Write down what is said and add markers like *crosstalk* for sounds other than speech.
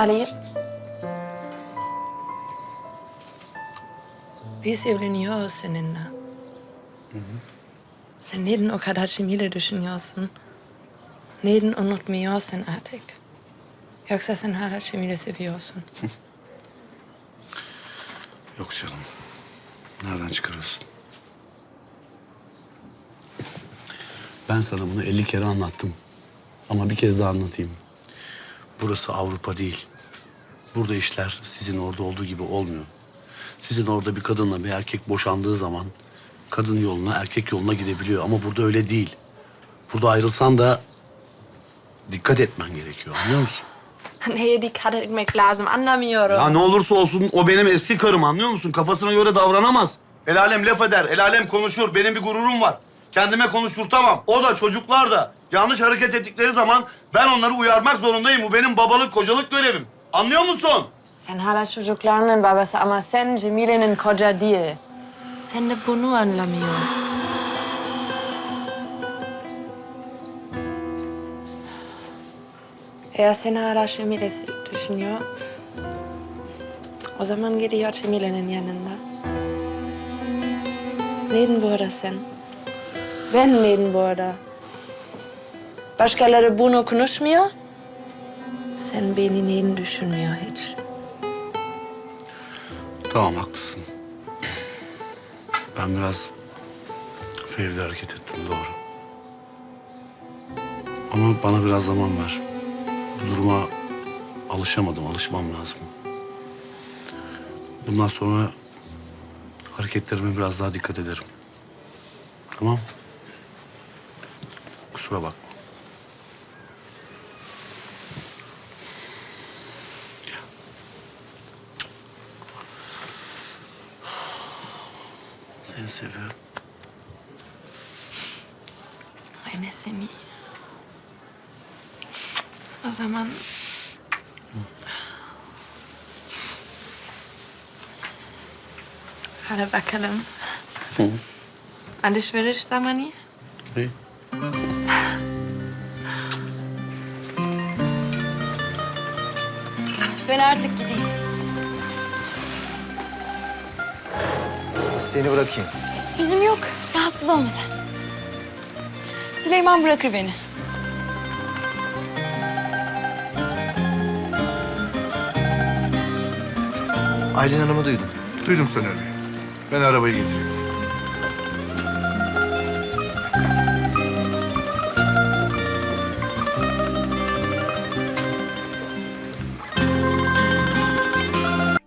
Ali. Biz evleniyoruz seninle. Sen neden o kadar Cemile düşünüyorsun? Neden unutmuyorsun artık? Yoksa sen hala Cemile seviyorsun. Yok canım. Nereden çıkarıyorsun? Ben sana bunu 50 kere anlattım. Ama bir kez daha anlatayım. Burası Avrupa değil. Burada işler sizin orada olduğu gibi olmuyor. Sizin orada bir kadınla bir erkek boşandığı zaman kadın yoluna erkek yoluna gidebiliyor ama burada öyle değil. Burada ayrılsan da dikkat etmen gerekiyor anlıyor musun? *laughs* Neye dikkat etmek lazım anlamıyorum. Ya ne olursa olsun o benim eski karım anlıyor musun? Kafasına göre davranamaz. El alem laf eder, el alem konuşur. Benim bir gururum var. Kendime konuşturtamam. O da çocuklar da yanlış hareket ettikleri zaman ben onları uyarmak zorundayım. Bu benim babalık, kocalık görevim. Anlıyor musun? Sen hala çocuklarının babası ama sen Cemile'nin koca değil. Sen de bunu anlamıyorsun. Eğer sen hala Cemile düşünüyor, o zaman gidiyor Cemile'nin yanında. Neden burada sen? Ben neden burada? Başkaları bunu konuşmuyor. Sen beni neden düşünmüyor hiç? Tamam haklısın. Ben biraz fevri hareket ettim doğru. Ama bana biraz zaman ver. Bu duruma alışamadım, alışmam lazım. Bundan sonra hareketlerime biraz daha dikkat ederim. Tamam? Kusura bakma. Seni seviyorum. Ben de seni. O zaman... Hadi bakalım. Alışveriş zamanı. İyi. Artık gideyim. Seni bırakayım. Yüzüm yok. Rahatsız olma sen. Süleyman bırakır beni. Aylin Hanım'ı duydum. Duydum sen öyle. Ben arabayı getireyim.